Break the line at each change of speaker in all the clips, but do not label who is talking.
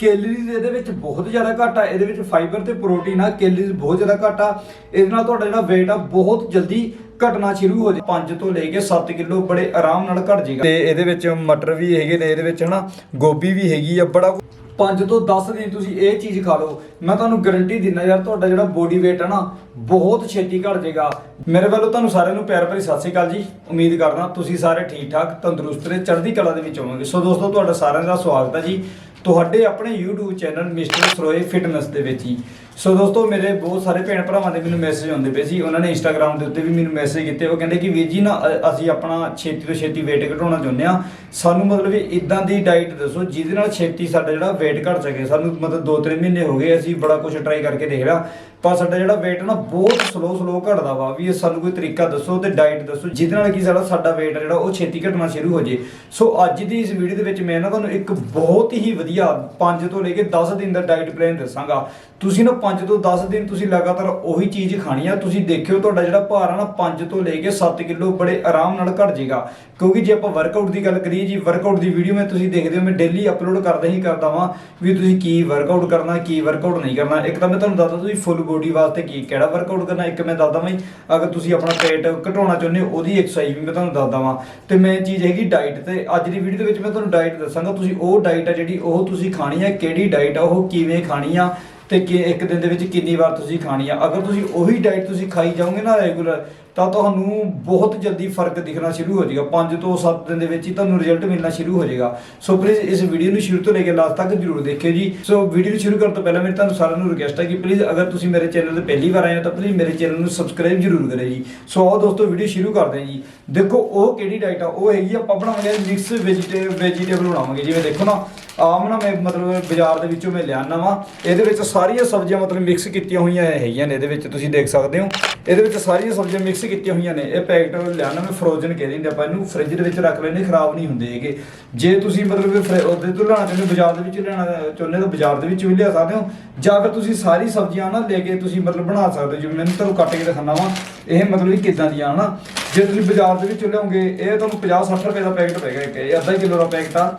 Calories ਇਹਦੇ ਵਿੱਚ ਬਹੁਤ ਜ਼ਿਆਦਾ ਘੱਟ ਆ। ਇਹਦੇ ਵਿੱਚ ਫਾਈਬਰ ਤੇ ਪ੍ਰੋਟੀਨ ਆ, ਕੈਲਰੀਜ਼ ਬਹੁਤ ਜ਼ਿਆਦਾ ਘੱਟ ਆ। ਇਹਦੇ ਨਾਲ ਤੁਹਾਡਾ ਜਿਹੜਾ weight ਆ ਬਹੁਤ ਜਲਦੀ ਘਟਣਾ ਸ਼ੁਰੂ ਹੋ ਜਾ 5 ਤੋਂ ਲੈ ਕੇ 7 ਕਿਲੋ ਬੜੇ ਆਰਾਮ ਨਾਲ ਘਟ ਜਾਏਗਾ। ਤੇ ਇਹਦੇ ਵਿੱਚ ਮਟਰ ਵੀ ਹੈਗੇ ਨੇ, ਇਹਦੇ ਵਿੱਚ ਹਨਾ, ਗੋਭੀ ਵੀ ਹੈਗੀ ਆ, ਬੜਾ 5 ਤੋਂ 10 ਦਿਨ ਤੁਸੀਂ ਇਹ ਚੀਜ਼ ਖਾ ਲਓ। ਮੈਂ ਤੁਹਾਨੂੰ ਗਾਰੰਟੀ ਦਿੰਦਾ ਯਾਰ, ਤੁਹਾਡਾ ਜਿਹੜਾ ਬੋਡੀ weight ਹੈ ਨਾ, ਬਹੁਤ ਛੇਤੀ ਘਟ ਜਾਏਗਾ। ਮੇਰੇ ਵੱਲੋਂ ਤੁਹਾਨੂੰ ਸਾਰਿਆਂ ਨੂੰ ਪਿਆਰ ਭਰੀ ਸਤਿ ਸ਼੍ਰੀ ਅਕਾਲ ਜੀ। ਉਮੀਦ ਕਰਦਾ ਤੁਸੀਂ ਸਾਰੇ ਠੀਕ ਠਾਕ ਤੰਦਰੁਸਤ ਤੇ ਚੜ੍ਹਦੀ ਕਲਾ ਦੇ ਵਿੱਚ ਹੋਵੋਗੇ। ਸੋ ਦੋਸਤੋ, ਤੁਹਾਡਾ ਸਾਰਿਆਂ ਦਾ ਸਵਾਗਤ ਹੈ ਜੀ। ਤੁਹਾਡੇ ਆਪਣੇ YouTube channel mister Saroye fitness ਦੇ ਵਿੱਚ ਹੀ। ਸੋ ਦੋਸਤੋ, ਮੇਰੇ ਬਹੁਤ ਸਾਰੇ ਭੈਣ ਭਰਾਵਾਂ ਦੇ ਮੈਨੂੰ ਮੈਸੇਜ ਆਉਂਦੇ ਪਏ ਸੀ। ਉਹਨਾਂ ਨੇ Instagram ਦੇ ਉੱਤੇ ਵੀ ਮੈਨੂੰ ਮੈਸੇਜ ਕੀਤੇ। ਉਹ ਕਹਿੰਦੇ ਕਿ ਵੀਰ ਜੀ ਨਾ, ਅ- ਅਸੀਂ ਆਪਣਾ ਛੇਤੀ ਤੋਂ ਛੇਤੀ weight ਘਟਾਉਣਾ ਚਾਹੁੰਦੇ ਆ ਸਾਨੂੰ ਮਤਲਬ ਵੀ ਇਦਾਂ ਦੀ ਡਾਈਟ ਦੱਸੋ, ਜਿਹਦੇ ਨਾਲ ਛੇਤੀ ਸਾਡਾ ਜਿਹੜਾ weight ਘਟ ਸਕੇ। ਸਾਨੂੰ ਮਤਲਬ 2-3 ਮਹੀਨੇ ਹੋ ਗਏ, ਅਸੀਂ ਬੜਾ ਕੁਝ ਟਰਾਈ ਕਰਕੇ ਦੇਖ ਲਿਆ। ਪਰ ਸਾਡਾ ਜਿਹੜਾ weight ਨਾ ਬਹੁਤ ਸਲੋ ਸਲੋ ਘਟਦਾ ਵਾ। ਵੀ ਇਹ ਸਾਨੂੰ ਕੋਈ ਤਰੀਕਾ ਦੱਸੋ ਤੇ ਡਾਈਟ ਦੱਸੋ, ਜਿਹਦੇ ਨਾਲ ਕੀ ਸਾਡਾ ਸਾਡਾ weight ਜਿਹੜਾ, ਉਹ ਛੇਤੀ ਘਟਣਾ ਸ਼ੁਰੂ ਹੋ ਜੇ। ਸੋ ਅੱਜ ਦੀ ਇਸ ਵੀਡੀਓ ਦੇ ਵਿੱਚ ਮੈਂ ਨਾ ਤੁਹਾਨੂੰ ਇੱਕ ਬਹੁਤ ਹੀ ਵਧੀਆ 5 ਤੋਂ ਲੈ ਕੇ 10 ਦਿਨ ਦਾ ਡਾਈਟ ਪਲਾਨ ਦੱਸਾਂਗਾ। ਤੁਸੀਂ ਨਾ 5 ਤੋਂ 10 ਦਿਨ ਤੁਸੀਂ ਲਗਾਤਾਰ ਉਹੀ ਚੀਜ਼ ਖਾਣੀ ਆ ਤੁਸੀਂ ਦੇਖਿਓ ਤੁਹਾਡਾ ਜਿਹੜਾ ਭਾਰ ਆ ਨਾ 5 ਤੋਂ ਲੈ ਕੇ 7 ਕਿਲੋ ਬੜੇ ਆਰਾਮ ਨਾਲ ਘਟ ਜਾਏਗਾ ਕਿਉਂਕਿ ਜੇ ਆਪਾਂ ਵਰਕਆਊਟ ਦੀ ਗੱਲ ਕਰੀਏ ਜੀ ਵਰਕਆਊਟ ਦੀ ਵੀਡੀਓ ਮੈਂ ਤੁਸੀਂ ਦੇਖਦੇ ਹੋ ਮੈਂ ਡੇਲੀ ਅਪਲੋਡ ਕਰਦਾ ਹੀ ਕਰਦਾ ਵਾਂ ਵੀ ਤੁਸੀਂ ਕੀ ਵਰਕਆਊਟ ਕਰਨਾ ਕੀ ਵਰਕਆਊਟ ਨਹੀਂ ਕਰਨਾ। ਇੱਕ ਤਾਂ ਮੈਂ ਤੁਹਾਨੂੰ ਦੱਸਦਾ ਤੁਸੀਂ ਫੁੱਲ ਬੋਡੀ ਵਾਸਤੇ ਕੀ ਕਿਹੜਾ ਵਰਕਆਊਟ ਕਰਨਾ ਇੱਕ ਮੈਂ ਦੱਸਦਾ ਵਾਂ ਜੀ, ਅਗਰ ਤੁਸੀਂ ਆਪਣਾ ਪੇਟ ਘਟਾਉਣਾ ਚਾਹੁੰਦੇ ਹੋ ਉਹਦੀ ਐਕਸਰਸਾਈਜ਼ ਵੀ ਮੈਂ ਤੁਹਾਨੂੰ ਦੱਸਦਾ ਵਾਂ। ਤੇ ਮੈਂ ਚੀਜ਼ ਹੈਗੀ ਡਾਈਟ ਤੇ ਅੱਜ ਦੀ ਵੀਡੀਓ ਦੇ ਵਿੱਚ ਮੈਂ ਤੁਹਾਨੂੰ ਡਾਈਟ ਦੱਸਾਂਗਾ ਤੁਸੀਂ ਉਹ ਡਾਈਟ ਆ ਜਿਹੜੀ ਉਹ ਤੁਸੀਂ ਖਾਣੀ ਆ ਕਿਹੜੀ ਡਾਈਟ ਆ ਉਹ ਕਿਵੇਂ ਖਾਣੀ ਆ ਤੇ ਕਿ ਇੱਕ ਦਿਨ ਦੇ ਵਿੱਚ ਕਿੰਨੀ ਵਾਰ ਤੁਸੀਂ ਖਾਣੀ ਆ? ਅਗਰ ਤੁਸੀਂ ਉਹੀ ਡਾਈਟ ਤੁਸੀਂ ਖਾਈ ਜਾਓਗੇ ਨਾ ਰੈਗੂਲਰ ਤਾਂ ਤੁਹਾਨੂੰ ਬਹੁਤ ਜਲਦੀ ਫ਼ਰਕ ਦਿਖਣਾ ਸ਼ੁਰੂ ਹੋ ਜਾਏਗਾ। 5 ਤੋਂ 7 ਦਿਨ ਦੇ ਵਿੱਚ ਹੀ ਤੁਹਾਨੂੰ ਰਿਜ਼ਲਟ ਮਿਲਣਾ ਸ਼ੁਰੂ ਹੋ ਜਾਏਗਾ। ਸੋ ਪਲੀਜ਼ ਇਸ ਵੀਡੀਓ ਨੂੰ ਸ਼ੁਰੂ ਤੋਂ ਲੈ ਕੇ ਲਾਸਟ ਤੱਕ ਜਰੂਰ ਦੇਖਿਓ ਜੀ। ਸੋ ਵੀਡੀਓ ਨੂੰ ਸ਼ੁਰੂ ਕਰਨ ਤੋਂ ਪਹਿਲਾਂ ਮੇਰੀ ਤੁਹਾਨੂੰ ਸਾਰਿਆਂ ਨੂੰ ਰਿਕਵੈਸਟ ਹੈ ਕਿ ਪਲੀਜ਼ ਅਗਰ ਤੁਸੀਂ ਮੇਰੇ ਚੈਨਲ ਤੇ ਪਹਿਲੀ ਵਾਰ ਆਏ ਹੋ ਤਾਂ ਪਲੀਜ਼ ਮੇਰੇ ਚੈਨਲ ਨੂੰ ਸਬਸਕ੍ਰਾਈਬ ਜਰੂਰ ਕਰਿਓ ਜੀ। ਸੋ ਆਓ ਦੋਸਤੋ ਵੀਡੀਓ ਸ਼ੁਰੂ ਕਰਦੇ ਹਾਂ ਜੀ। ਦੇਖੋ ਉਹ ਕਿਹੜੀ ਡਾਈਟ ਆ? ਉਹ ਹੈਗੀ ਆਪਾਂ ਬਣਾਵਾਂਗੇ ਮਿਕਸ ਵੈਜੀਟੇਬਲ ਵੈਜੀਟੇਬਲ ਬਣਾਵਾਂਗੇ। ਜਿਵੇਂ ਦੇਖੋ ਨਾ, ਆਮ ਨਾ ਮੈਂ ਮਤਲਬ ਬਾਜ਼ਾਰ ਦੇ ਵਿੱਚੋਂ ਮੈਂ ਲਿਆਣਾ ਵਾ। ਇਹਦੇ ਵਿੱਚ ਸਾਰੀਆਂ ਸਬਜ਼ੀਆਂ ਮਤਲਬ ਮਿਕਸ ਕੀਤੀਆਂ ਹੋਈਆਂ ਹੈਗੀਆਂ ਨੇ ਇਹਦੇ ਵਿੱਚ। ਤੁਸੀਂ ਦੇਖ ਸਕਦੇ ਹੋ। ਇਹਦੇ ਵਿੱਚ ਸਾਰੀਆਂ ਸਬਜ਼ੀਆਂ ਮਿਕਸ ਕੀਤੀਆਂ ਹੋਈਆਂ ਨੇ। ਇਹ ਪੈਕਟ ਲਿਆਣਾ ਮੈਂ ਫਰੋਜ਼ਨ ਕਹਿ ਦਿੰਦੇ ਆਪਾਂ ਇਹਨੂੰ ਫ੍ਰਿਜ ਦੇ ਵਿੱਚ ਰੱਖ ਲੈਣੇ ਖਰਾਬ ਨਹੀਂ ਹੁੰਦੇ ਹੈਗੇ। ਜੇ ਤੁਸੀਂ ਮਤਲਬ ਉਹਦੇ ਤੋਂ ਲੈਣਾ ਚਾਹੁੰਦੇ ਬਾਜ਼ਾਰ ਦੇ ਵਿੱਚ ਲੈਣਾ ਚਾਹੁੰਦੇ ਤਾਂ ਬਾਜ਼ਾਰ ਦੇ ਵਿੱਚ ਵੀ ਲਿਆ ਸਕਦੇ ਹੋ। ਜਾਂ ਫਿਰ ਤੁਸੀਂ ਸਾਰੀ ਸਬਜ਼ੀਆਂ ਨਾ ਲੈ ਕੇ ਤੁਸੀਂ ਮਤਲਬ ਬਣਾ ਸਕਦੇ ਹੋ। ਜਿਵੇਂ ਮੈਨੂੰ ਤੁਹਾਨੂੰ ਕੱਟ ਕੇ ਦਿਖਾਣਾ ਵਾ, ਇਹ ਮਤਲਬ ਕਿ ਕਿਦਾਂ ਦੀਆਂ ਹਨਾ। ਜੇ ਤੁਸੀਂ ਬਾਜ਼ਾਰ ਦੇ ਵਿੱਚ ਲਿਆਓਗੇ ਇਹ ਤੁਹਾਨੂੰ 50 60 ਰੁਪਏ ਦਾ ਪੈਕਟ ਪਏਗਾ ਇੱਕ। ਇਹ ਅੱਧਾ ਕਿਲੋ ਦਾ ਪੈਕਟ ਆ।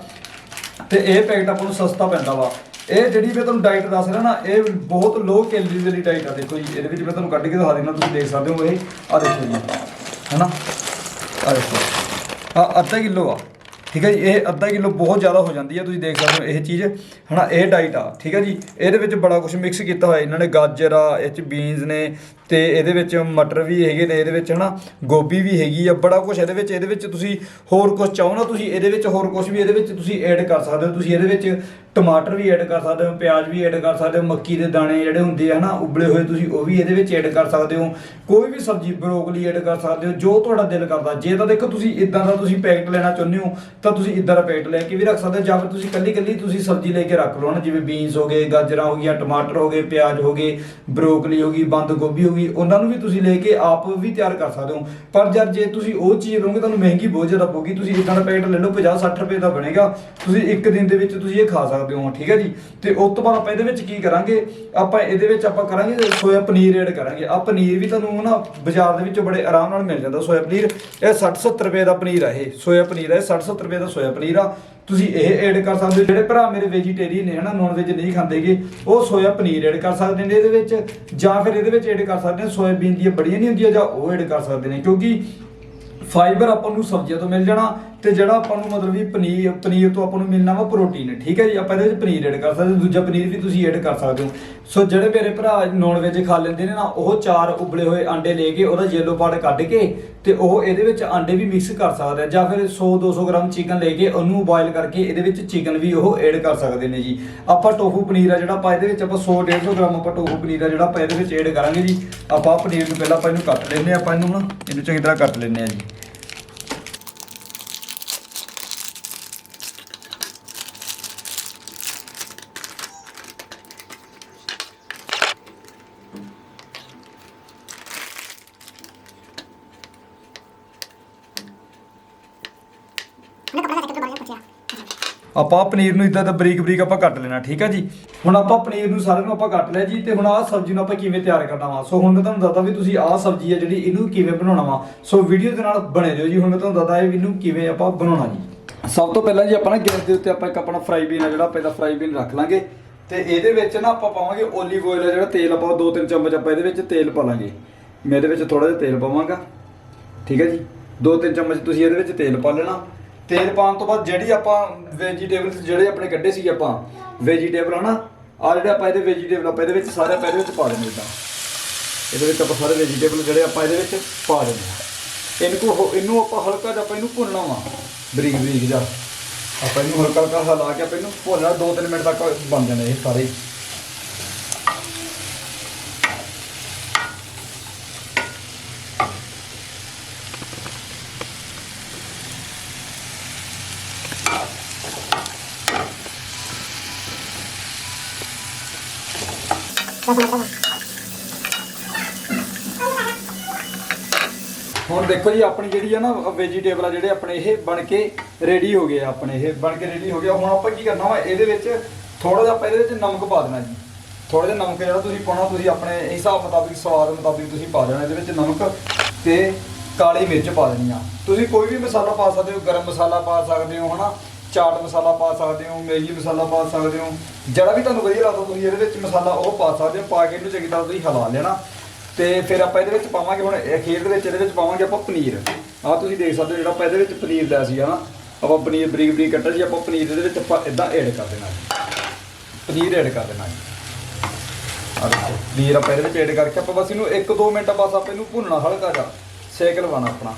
ਤੇ ਇਹ ਪੈਕਟ ਆਪਾਂ ਨੂੰ ਸਸਤਾ ਪੈਂਦਾ ਵਾ। ਇਹ ਜਿਹੜੀ ਮੈਂ ਤੁਹਾਨੂੰ ਡਾਈਟ ਦੱਸ ਰਿਹਾ ਨਾ, ਇਹ ਬਹੁਤ ਲੋ ਕੈਲਰੀ ਵਾਲੀ ਡਾਈਟ ਆ, ਦੇਖੋ ਜੀ, ਇਹਦੇ ਵਿੱਚ ਮੈਂ ਤੁਹਾਨੂੰ ਕੱਢ ਕੇ ਦਿਖਾ ਦਿੰਦਾ, ਤੁਸੀਂ ਦੇਖ ਸਕਦੇ ਹੋ ਇਹ। ਆ ਦੇਖੋ ਜੀ, ਹਨਾ? ਆ ਦੇਖੋ। ਆ ਅੱਧਾ ਕਿਲੋ ਆ, ਠੀਕ ਹੈ ਜੀ, ਇਹ ਅੱਧਾ ਕਿਲੋ ਬਹੁਤ ਜ਼ਿਆਦਾ ਹੋ ਜਾਂਦੀ ਹੈ ਤੁਸੀਂ ਦੇਖ ਸਕਦੇ ਹੋ ਇਹ ਚੀਜ਼, ਹਨਾ? ਇਹ ਡਾਈਟ ਆ, ਠੀਕ ਹੈ ਜੀ, ਇਹਦੇ ਵਿੱਚ ਬੜਾ ਕੁਝ ਮਿਕਸ ਕੀਤਾ ਹੋਇਆ, ਇਹਨਾਂ ਨੇ ਗਾਜਰ ਆ, ਇਹ ਚ ਬੀਨਸ ਨੇ ਤੇ ਇਹਦੇ ਵਿੱਚ ਮਟਰ ਵੀ ਹੈਗੇ ਨੇ ਇਹਦੇ ਵਿੱਚ ਹਨਾ ਗੋਭੀ ਵੀ ਹੈਗੀ ਆ, ਬੜਾ ਕੁਝ ਇਹਦੇ ਵਿੱਚ ਇਹਦੇ ਵਿੱਚ ਤੁਸੀਂ ਹੋਰ ਕੁਝ ਚਾਹੋ ਨਾ, ਤੁਸੀਂ ਇਹਦੇ ਵਿੱਚ ਹੋਰ ਕੁਝ ਵੀ ਇਹਦੇ ਵਿੱਚ ਤੁਸੀਂ ਐਡ ਕਰ ਸਕਦੇ ਹੋ, ਤੁਸੀਂ ਇਹਦੇ ਵਿੱਚ ਟਮਾਟਰ ਵੀ ਐਡ ਕਰ ਸਕਦੇ ਹੋ, ਪਿਆਜ਼ ਵੀ ਐਡ ਕਰ ਸਕਦੇ ਹੋ, ਮੱਕੀ ਦੇ ਦਾਣੇ ਜਿਹੜੇ ਹੁੰਦੇ ਆ ਹਨਾ, ਉਬਲੇ ਹੋਏ ਤੁਸੀਂ ਉਹ ਵੀ ਇਹਦੇ ਵਿੱਚ ਐਡ ਕਰ ਸਕਦੇ ਹੋ, ਕੋਈ ਵੀ ਸਬਜ਼ੀ ਬਰੋਕਲੀ ਐਡ ਕਰ ਸਕਦੇ ਹੋ, ਜੋ ਤੁਹਾਡਾ ਦਿਲ ਕਰਦਾ, ਜੇ ਤਾਂ ਦੇਖੋ ਤੁਸੀਂ ਇਦਾਂ ਦਾ ਤੁਸੀਂ ਪੈਕਟ ਲੈਣਾ ਚਾਹੁੰਦੇ ਹੋ, ਤਾਂ ਤੁਸੀਂ ਇਦਾਂ ਦਾ ਪੈਕਟ ਲੈ ਕੇ ਵੀ ਰੱਖ ਸਕਦੇ ਹੋ, ਜਾਂ ਫਿਰ ਤੁਸੀਂ ਕੱਲੀ ਕੱਲੀ ਤੁਸੀਂ ਸਬਜ਼ੀ ਲੈ ਕੇ ਰੱਖ ਲਓ ਨਾ ਜਿਵੇਂ ਬੀਨਸ ਹੋ ਗਏ, ਗਾਜਰਾਂ ਹੋ ਗਈਆਂ, ਟਮਾਟਰ ਹੋ ਗਏ, ਪਿਆਜ਼ ਹੋ ਗਏ ਬਰੋਕਲੀ ਹੋ ਗਈ, ਬੰਦ ਗੋਭੀ ਹੋ ਗਈ ਉਹਨਾਂ ਨੂੰ ਵੀ ਤੁਸੀਂ ਲੈ ਕੇ ਆਪ ਵੀ ਤਿਆਰ ਕਰ ਸਕਦੇ ਹੋ। ਪਰ ਜਦ ਜੇ ਤੁਸੀਂ ਉਹ ਚੀਜ਼ ਲਓਗੇ, ਤੁਹਾਨੂੰ ਮਹਿੰਗੀ ਬਹੁਤ ਜ਼ਿਆਦਾ ਪਊਗੀ। ਤੁਸੀਂ ਇਦਾਂ ਦਾ ਪੈਕਟ ਲੈ ਲਓ 50 60 ਰੁਪਏ ਦਾ ਬਣੇਗਾ। ਤੁਸੀਂ ਇੱਕ ਦਿਨ ਦੇ ਵਿੱਚ ਤੁਸੀਂ ਇਹ ਖਾ ਸਕਦੇ ਹੋ, ਠੀਕ ਹੈ ਜੀ? ਤੇ ਉਸ ਤੋਂ ਬਾਅਦ ਆਪਾਂ ਇਹਦੇ ਵਿੱਚ ਕੀ ਕਰਾਂਗੇ? ਆਪਾਂ ਇਹਦੇ ਵਿੱਚ ਆਪਾਂ ਕਰਾਂਗੇ ਸੋਇਆ ਪਨੀਰ ਐਡ ਕਰਾਂਗੇ। ਆ ਪਨੀਰ ਵੀ ਤੁਹਾਨੂੰ ਨਾ ਬਾਜ਼ਾਰ ਦੇ ਵਿੱਚੋਂ ਬੜੇ ਆਰਾਮ ਨਾਲ ਮਿਲ ਜਾਂਦਾ ਸੋਇਆ ਪਨੀਰ। ਇਹ 60 70 ਰੁਪਏ ਦਾ ਪਨੀਰ ਆ ਇਹ। ਸੋਇਆ ਪਨੀਰ ਆ, ਇਹ 60 70 ਰੁਪਏ ਦਾ ਸੋਇਆ ਪਨੀਰ ਆ। ਤੁਸੀਂ ਇਹ ਐਡ ਕਰ ਸਕਦੇ ਹੋ। ਜਿਹੜੇ ਭਰਾ ਮੇਰੇ ਵੈਜੀਟੇਰੀਅਨ ਨੇ ਹਨਾ ਨਾਨ ਵੈਜ ਨਹੀਂ ਖਾਂਦੇਗੇ, ਉਹ ਸੋਇਆ ਪਨੀਰ ਐਡ ਕਰ ਸਕਦੇ ਨੇ ਇਹਦੇ ਵਿੱਚ, ਜਾਂ ਫਿਰ ਇਹਦੇ ਵਿੱਚ ਐਡ ਕਰ ਸਕਦੇ ਨੇ ਸੋਇਆਬੀਨ ਦੀਆਂ ਬੜੀਆਂ ਨਹੀਂ ਹੁੰਦੀਆਂ, ਜਾਂ ਉਹ ਐਡ ਕਰ ਸਕਦੇ ਨੇ। ਕਿਉਂਕਿ ਫਾਈਬਰ ਆਪਾਂ ਨੂੰ ਸਬਜ਼ੀਆਂ ਤੋਂ ਮਿਲ ਜਾਣਾ, ਤੇ ਜਿਹੜਾ ਆਪਾਂ ਨੂੰ ਮਤਲਬ ਵੀ ਪਨੀਰ ਪਨੀਰ ਤੋਂ ਆਪਾਂ ਨੂੰ ਮਿਲਣਾ ਵਾ ਪ੍ਰੋਟੀਨ ਠੀਕ ਹੈ ਜੀ? ਆਪਾਂ ਇਹਦੇ ਵਿੱਚ ਪਨੀਰ ਐਡ ਕਰ ਸਕਦੇ ਦੂਜਾ ਪਨੀਰ ਵੀ ਤੁਸੀਂ ਐਡ ਕਰ ਸਕਦੇ ਹੋ। ਸੋ ਜਿਹੜੇ ਮੇਰੇ ਭਰਾ ਨੌਨ ਵੈਜ ਖਾ ਲੈਂਦੇ ਨੇ ਨਾ, ਉਹ ਚਾਰ ਉਬਲੇ ਹੋਏ ਆਂਡੇ ਲੈ ਕੇ ਉਹਦਾ ਯੈਲੋ ਪਾਰਟ ਕੱਢ ਕੇ ਤੇ ਉਹ ਇਹਦੇ ਵਿੱਚ ਆਂਡੇ ਵੀ ਮਿਕਸ ਕਰ ਸਕਦਾ ਆ, ਜਾਂ ਫਿਰ 100 200 ਗ੍ਰਾਮ ਚਿਕਨ ਲੈ ਕੇ ਉਹਨੂੰ ਬੋਇਲ ਕਰਕੇ ਇਹਦੇ ਵਿੱਚ ਚਿਕਨ ਵੀ ਉਹ ਐਡ ਕਰ ਸਕਦੇ ਨੇ ਜੀ। ਆਪਾਂ ਟੋਫੂ ਪਨੀਰ ਆ ਜਿਹੜਾ ਆਪਾਂ ਇਹਦੇ ਵਿੱਚ ਆਪਾਂ 100 150 ਗ੍ਰਾਮ ਆਪਾਂ ਟੋਫੂ ਪਨੀਰ ਆ ਜਿਹੜਾ ਆਪਾਂ ਇਹਦੇ ਵਿੱਚ ਐਡ ਕਰਾਂਗੇ ਜੀ। ਆਪਾਂ ਪਨੀਰ ਨੂੰ ਪਹਿਲਾਂ ਆਪਾਂ ਇਹਨੂੰ ਕੱਟ ਲੈਂਦੇ ਆ ਆਪਾਂ ਇਹਨੂੰ ਨਾ ਇਹਨੂੰ ਚੰਗੀ ਤਰ੍ਹਾਂ ਕੱਟ ਲੈਂਦੇ ਆ ਜੀ। ਆਪਾਂ ਪਨੀਰ ਨੂੰ ਇਦਾਂ ਦਾ ਬਰੀਕ ਬਰੀਕ ਆਪਾਂ ਕੱਟ ਲੈਣਾ, ਠੀਕ ਆ ਜੀ? ਹੁਣ ਆਪਾਂ ਪਨੀਰ ਨੂੰ ਸਾਰਿਆਂ ਨੂੰ ਆਪਾਂ ਕੱਟ ਲਿਆ ਜੀ, ਤੇ ਹੁਣ ਆਹ ਸਬਜ਼ੀ ਨੂੰ ਆਪਾਂ ਕਿਵੇਂ ਤਿਆਰ ਕਰਨਾ ਵਾ? ਸੋ ਹੁਣ ਮੈਂ ਤੁਹਾਨੂੰ ਦੱਸਦਾ ਵੀ ਤੁਸੀਂ ਆਹ ਸਬਜ਼ੀ ਆ ਜਿਹੜੀ ਇਹਨੂੰ ਕਿਵੇਂ ਬਣਾਉਣਾ ਵਾ? ਸੋ ਵੀਡੀਓ ਦੇ ਨਾਲ ਬਣੇ ਰਹੋ ਜੀ, ਹੁਣ ਮੈਂ ਤੁਹਾਨੂੰ ਦੱਸਦਾ ਇਹ ਇਹਨੂੰ ਕਿਵੇਂ ਆਪਾਂ ਬਣਾਉਣਾ ਜੀ। ਸਭ ਤੋਂ ਪਹਿਲਾਂ ਜੀ ਆਪਾਂ ਨਾ ਗੈਸ ਦੇ ਉੱਤੇ ਆਪਾਂ ਇੱਕ ਆਪਣਾ ਫਰਾਈ ਬੀਨ ਆ ਜਿਹੜਾ ਪਹਿਲਾਂ ਫਰਾਈ ਬੀਨ ਰੱਖ ਲਾਂਗੇ। ਤੇ ਇਹਦੇ ਵਿੱਚ ਨਾ ਆਪਾਂ ਪਾਵਾਂਗੇ ਓਲੀਵ ਆਇਲ ਜਿਹੜਾ, ਤੇਲ ਆਪਾਂ ਦੋ ਤਿੰਨ ਚਮਚ ਆਪਾਂ ਇਹਦੇ ਵਿੱਚ ਤੇਲ ਪਾ ਲਾਂਗੇ। ਮੈਂ ਇਹਦੇ ਵਿੱਚ ਥੋੜਾ ਜਿਹਾ ਤੇਲ ਪਾਵਾਂਗਾ। ਠੀਕ ਹੈ ਜੀ? ਦੋ ਤਿੰਨ ਚਮਚ ਤੁਸੀਂ ਇਹਦੇ ਵਿੱਚ ਤੇਲ ਪਾ ਲੈਣਾ। ਤੇਲ ਪਾਉਣ ਤੋਂ ਬਾਅਦ ਜਿਹੜੀ ਆਪਾਂ ਵੈਜੀਟੇਬਲਸ ਜਿਹੜੇ ਆਪਣੇ ਕੱਢੇ ਸੀ ਆਪਾਂ ਵੈਜੀਟੇਬਲ ਹਨਾ ਆ ਜਿਹੜੇ ਆਪਾਂ ਇਹਦੇ ਵੈਜੀਟੇਬਲ ਆਪਾਂ ਇਹਦੇ ਵਿੱਚ ਸਾਰੇ ਆਪਾਂ ਇਹਦੇ ਵਿੱਚ ਪਾ ਦੇਣੇ ਇਦਾਂ ਇਹਦੇ ਵਿੱਚ ਆਪਾਂ ਸਾਰੇ ਵੈਜੀਟੇਬਲ ਜਿਹੜੇ ਆਪਾਂ ਇਹਦੇ ਵਿੱਚ ਪਾ ਦੇਣੇ ਆ ਇਹਨੂੰ ਕੋ ਇਹਨੂੰ ਆਪਾਂ ਹਲਕਾ ਜਿਹਾ ਆਪਾਂ ਇਹਨੂੰ ਭੁੰਨਣਾ ਵਾ, ਬਰੀਕ ਬਰੀਕ ਜਿਹਾ। ਆਪਾਂ ਇਹਨੂੰ ਹਲਕਾ ਹਲਕਾ ਹਿਲਾ ਕੇ ਆਪਾਂ ਇਹਨੂੰ ਭੁੰਨਣਾ 2-3 ਮਿੰਟ ਤੱਕ ਬਣ ਜਾਣੇ ਇਹ ਸਾਰੇ ਹੁਣ ਦੇਖੋ ਜੀ, ਆਪਣੀ ਜਿਹੜੀ ਆ ਨਾ ਵੈਜੀਟੇਬਲ ਆ, ਜਿਹੜੇ ਆਪਣੇ ਇਹ ਬਣ ਕੇ ਰੈਡੀ ਹੋ ਗਏ ਆ ਆਪਣੇ ਇਹ, ਬਣ ਕੇ ਰੈਡੀ ਹੋ ਗਿਆ ਹੁਣ ਆਪਾਂ ਕੀ ਕਰਨਾ ਵਾ, ਇਹਦੇ ਵਿੱਚ ਥੋੜਾ ਜਿਹਾ ਆਪਾਂ ਇਹਦੇ ਵਿੱਚ ਨਮਕ ਪਾ ਦੇਣਾ ਜੀ। ਥੋੜਾ ਜਿਹਾ ਨਮਕ ਜਿਹੜਾ ਤੁਸੀਂ ਪਾਉਣਾ, ਤੁਸੀਂ ਆਪਣੇ ਹਿਸਾਬ ਮੁਤਾਬਿਕ, ਸਵਾਦ ਮੁਤਾਬਿਕ ਤੁਸੀਂ ਪਾ ਦੇਣਾ। ਇਹਦੇ ਵਿੱਚ ਨਮਕ ਤੇ ਕਾਲੀ ਮਿਰਚ ਪਾ ਦੇਣੀ ਆ। ਤੁਸੀਂ ਕੋਈ ਵੀ ਮਸਾਲਾ ਪਾ ਸਕਦੇ ਹੋ, ਗਰਮ ਮਸਾਲਾ ਪਾ ਸਕਦੇ ਹੋ, ਹਨਾ? ਚਾਟ ਮਸਾਲਾ ਪਾ ਸਕਦੇ ਹੋ, ਮੈਗੀ ਮਸਾਲਾ ਪਾ ਸਕਦੇ ਹੋ, ਜਿਹੜਾ ਵੀ ਤੁਹਾਨੂੰ ਵਧੀਆ ਲੱਗਦਾ ਤੁਸੀਂ ਇਹਦੇ ਵਿੱਚ ਮਸਾਲਾ ਉਹ ਪਾ ਸਕਦੇ ਹੋ, ਪਾ ਕੇ ਇਹਨੂੰ ਚੰਗੀ ਤਰ੍ਹਾਂ ਤੁਸੀਂ ਹਿਲਾ ਲੈਣਾ। ਤੇ ਫਿਰ ਆਪਾਂ ਇਹਦੇ ਵਿੱਚ ਪਾਵਾਂਗੇ ਹੁਣ ਅਖੀਰ ਦੇ ਵਿੱਚ ਇਹਦੇ ਵਿੱਚ ਪਾਵਾਂਗੇ ਆਪਾਂ ਪਨੀਰ। ਆਹ ਤੁਸੀਂ ਦੇਖ ਸਕਦੇ ਹੋ ਜਿਹੜਾ ਆਪਾਂ ਇਹਦੇ ਵਿੱਚ ਪਨੀਰ ਦਾ ਸੀ ਹਨਾ ਆਪਾਂ ਪਨੀਰ ਬਰੀਕ ਬਰੀਕ ਕੱਟਿਆ ਜੀ ਆਪਾਂ ਪਨੀਰ ਇਹਦੇ ਵਿੱਚ ਆਪਾਂ ਇਦਾਂ ਐਡ ਕਰ ਦੇਣਾ ਜੀ। ਪਨੀਰ ਐਡ ਕਰ ਦੇਣਾ ਜੀ। ਆਹ ਦੇਖੋ, ਪਨੀਰ ਆਪਾਂ ਇਹਦੇ ਵਿੱਚ ਐਡ ਕਰਕੇ ਆਪਾਂ ਬਸ ਇਹਨੂੰ 1-2 ਮਿੰਟ ਬਸ ਆਪਾਂ ਇਹਨੂੰ ਭੁੰਨਣਾ ਹਲਕਾ ਜਿਹਾ, ਸੇਕ ਲਵਾਉਣਾ ਆਪਣਾ।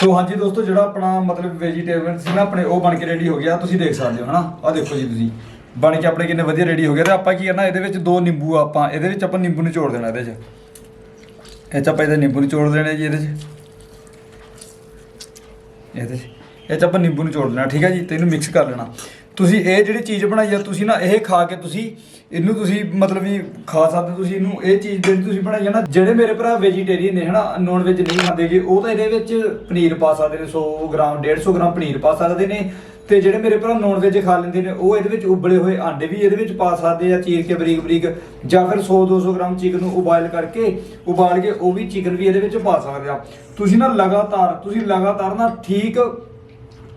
ਸੋ ਹਾਂਜੀ ਦੋਸਤੋ, ਜਿਹੜਾ ਆਪਣਾ ਮਤਲਬ ਵੈਜੀਟੇਬਲ ਸੀ ਨਾ ਆਪਣੇ, ਉਹ ਬਣ ਕੇ ਰੈਡੀ ਹੋ ਗਿਆ। ਤੁਸੀਂ ਦੇਖ ਸਕਦੇ ਹੋ, ਹਨਾ? ਆਹ ਦੇਖੋ ਜੀ ਤੁਸੀਂ। ਬਣ ਕੇ ਆਪਣੇ ਕਿੰਨੇ ਵਧੀਆ ਰੈਡੀ ਹੋ ਗਿਆ ਤੇ ਆਪਾਂ ਕੀ ਕਰਨਾ ਇਹਦੇ ਵਿੱਚ ਦੋ ਨਿੰਬੂ ਆਪਾਂ, ਇਹਦੇ ਵਿੱਚ ਆਪਾਂ ਨਿੰਬੂ ਨਿਚੋੜ ਦੇਣਾ ਇਹਦੇ 'ਚ। ਇਹ 'ਚ ਆਪਾਂ ਇਹਦੇ ਨਿੰਬੂ ਨਿਚੋੜ ਦੇਣੇ ਜੀ ਇਹਦੇ 'ਚ। ਇਹਦੇ 'ਚ। ਇਹ 'ਚ ਆਪਾਂ ਨਿੰਬੂ ਨਿਚੋੜ ਲੈਣਾ ਠੀਕ ਹੈ ਜੀ? ਤੇ ਇਹਨੂੰ ਮਿਕਸ ਕਰ ਲੈਣਾ। ਤੁਸੀਂ ਇਹ ਜਿਹੜੀ ਚੀਜ਼ ਬਣਾਈ ਆ, ਤੁਸੀਂ ਨਾ ਇਹ ਖਾ ਕੇ ਤੁਸੀਂ ਇਹਨੂੰ ਤੁਸੀਂ ਮਤਲਬ ਵੀ ਖਾ ਸਕਦੇ ਤੁਸੀਂ ਇਹਨੂੰ ਇਹ ਚੀਜ਼ ਜਿਹੜੀ ਤੁਸੀਂ ਬਣਾਈ ਆ ਨਾ, ਜਿਹੜੇ ਮੇਰੇ ਭਰਾ ਵੈਜੀਟੇਰੀਅਨ ਨੇ ਹਨਾ ਨਾਨ ਵੈਜ ਨਹੀਂ ਖਾਂਦੇਗੇ ਉਹ ਤਾਂ ਇਹਦੇ ਵਿੱਚ ਪਨੀਰ ਪਾ ਸਕਦੇ ਨੇ 100 ਗ੍ਰਾਮ 150 ਗ੍ਰਾਮ ਪਨੀਰ ਪਾ ਸਕਦੇ ਨੇ ਤੇ ਜਿਹੜੇ ਮੇਰੇ ਭਰਾ ਨਾਨ ਵੈਜ ਖਾ ਲੈਂਦੇ ਨੇ, ਉਹ ਇਹਦੇ ਵਿੱਚ ਉਬਲੇ ਹੋਏ ਆਂਡੇ ਵੀ ਇਹਦੇ ਵਿੱਚ ਪਾ ਸਕਦੇ ਆ, ਚੀਰ ਕੇ ਬਰੀਕ ਬਰੀਕ, ਜਾਂ ਫਿਰ 100 200 ਗ੍ਰਾਮ ਚਿਕਨ ਨੂੰ ਉਬਾਇਲ ਕਰਕੇ, ਉਬਾਲ ਕੇ ਉਹ ਵੀ ਚਿਕਨ ਵੀ ਇਹਦੇ ਵਿੱਚ ਪਾ ਸਕਦੇ ਆ। ਤੁਸੀਂ ਨਾ ਲਗਾਤਾਰ, ਤੁਸੀਂ ਲਗਾਤਾਰ ਨਾ ਠੀਕ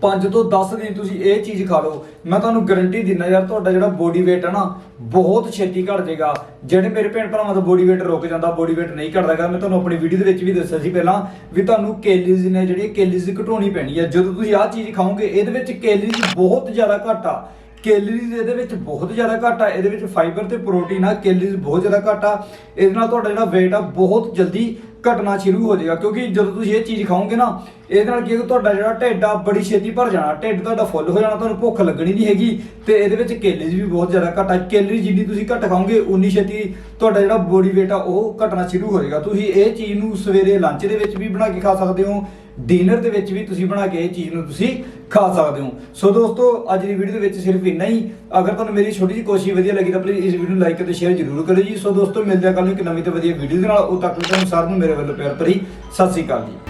5 ਤੋਂ 10 ਦਿਨ ਤੁਸੀਂ ਇਹ ਚੀਜ਼ ਖਾ ਲਓ। ਮੈਂ ਤੁਹਾਨੂੰ ਗਾਰੰਟੀ ਦਿੰਦਾ ਯਾਰ, ਤੁਹਾਡਾ ਜਿਹੜਾ ਬੋਡੀ weight ਹੈ ਨਾ, ਬਹੁਤ ਛੇਤੀ ਘਟ ਜਾਏਗਾ। ਜਿਹੜੇ ਮੇਰੇ ਭੈਣ ਭਰਾਵਾਂ ਦਾ ਬੋਡੀ weight ਰੁਕ ਜਾਂਦਾ ਬੋਡੀ weight ਨਹੀਂ ਘਟਦਾਗਾ ਮੈਂ ਤੁਹਾਨੂੰ ਆਪਣੀ ਵੀਡੀਓ ਦੇ ਵਿੱਚ ਵੀ ਦੱਸਿਆ ਸੀ ਪਹਿਲਾਂ ਵੀ ਤੁਹਾਨੂੰ ਕੈਲਰੀਜ਼ ਨੇ ਜਿਹੜੀ ਕੈਲਰੀਜ਼ ਘਟਾਉਣੀ ਪੈਣੀ ਹੈ ਜਦੋਂ ਤੁਸੀਂ ਆਹ ਚੀਜ਼ ਖਾਓਗੇ, ਇਹਦੇ ਵਿੱਚ ਕੈਲਰੀਜ਼ ਬਹੁਤ ਜ਼ਿਆਦਾ ਘੱਟ ਆ। ਕੈਲਰੀਜ਼ ਇਹਦੇ ਵਿੱਚ ਬਹੁਤ ਜ਼ਿਆਦਾ ਘੱਟ ਆ, ਇਹਦੇ ਵਿੱਚ ਫਾਈਬਰ ਤੇ ਪ੍ਰੋਟੀਨ ਆ ਕੈਲਰੀਜ਼ ਬਹੁਤ ਜ਼ਿਆਦਾ ਘੱਟ ਆ। ਇਹਦੇ ਨਾਲ ਤੁਹਾਡਾ ਜਿਹੜਾ weight ਆ, ਬਹੁਤ ਜਲਦੀ ਘਟਣਾ ਸ਼ੁਰੂ ਹੋ ਜਾਏਗਾ। ਕਿਉਂਕਿ ਜਦੋਂ ਤੁਸੀਂ ਇਹ ਚੀਜ਼ ਖਾਓਗੇ ਨਾ, ਇਹਦੇ ਨਾਲ ਕੀ ਹੋਊਗਾ ਤੁਹਾਡਾ ਜਿਹੜਾ ਢਿੱਡ ਆ, ਬੜੀ ਛੇਤੀ ਭਰ ਜਾਣਾ। ਢਿੱਡ ਤੁਹਾਡਾ ਫੁੱਲ ਹੋ ਜਾਣਾ, ਤੁਹਾਨੂੰ ਭੁੱਖ ਲੱਗਣੀ ਨਹੀਂ ਹੈਗੀ ਤੇ ਇਹਦੇ ਵਿੱਚ ਕੈਲਰੀਜ਼ ਵੀ ਬਹੁਤ ਜ਼ਿਆਦਾ ਘੱਟ ਆ। ਕੈਲਰੀ ਜਿੰਨੀ ਤੁਸੀਂ ਘੱਟ ਖਾਓਗੇ ਉਨੀ ਛੇਤੀ ਤੁਹਾਡਾ ਜਿਹੜਾ ਬੋਡੀ weight ਆ, ਉਹ ਘਟਣਾ ਸ਼ੁਰੂ ਹੋ ਜਾਏਗਾ। ਤੁਸੀਂ ਇਹ ਚੀਜ਼ ਨੂੰ ਸਵੇਰੇ ਲੰਚ ਦੇ ਵਿੱਚ ਵੀ ਬਣਾ ਕੇ ਖਾ ਸਕਦੇ ਹੋ ਡਿਨਰ ਦੇ ਵਿੱਚ ਵੀ ਤੁਸੀਂ ਬਣਾ ਕੇ ਇਹ ਚੀਜ਼ ਨੂੰ ਤੁਸੀਂ ਖਾ ਸਕਦੇ ਹੋ। ਸੋ ਦੋਸਤੋ, ਅੱਜ ਦੀ ਵੀਡੀਓ ਦੇ ਵਿੱਚ ਸਿਰਫ ਇੰਨਾ ਹੀ। ਅਗਰ ਤੁਹਾਨੂੰ ਮੇਰੀ ਛੋਟੀ ਜਿਹੀ ਕੋਸ਼ਿਸ਼ ਵਧੀਆ ਲੱਗੀ ਤਾਂ ਪਲੀਜ਼ ਇਸ ਵੀਡੀਓ ਨੂੰ ਲਾਈਕ ਅਤੇ ਸ਼ੇਅਰ ਜ਼ਰੂਰ ਕਰਿਓ ਜੀ। ਸੋ ਦੋਸਤੋ, ਮਿਲਦੇ ਹਾਂ ਕੱਲ ਨੂੰ ਇੱਕ ਨਵੀਂ ਤੇ ਵਧੀਆ ਵੀਡੀਓ ਦੇ ਨਾਲ। ਉਹ ਤੱਕ ਲਈ ਤੁਹਾਨੂੰ ਸਾਰਿਆਂ ਨੂੰ ਮੇਰੇ ਵੱਲੋਂ ਪਿਆਰ ਭਰੀ ਸਤਿ ਸ੍ਰੀ ਅਕਾਲ ਜੀ।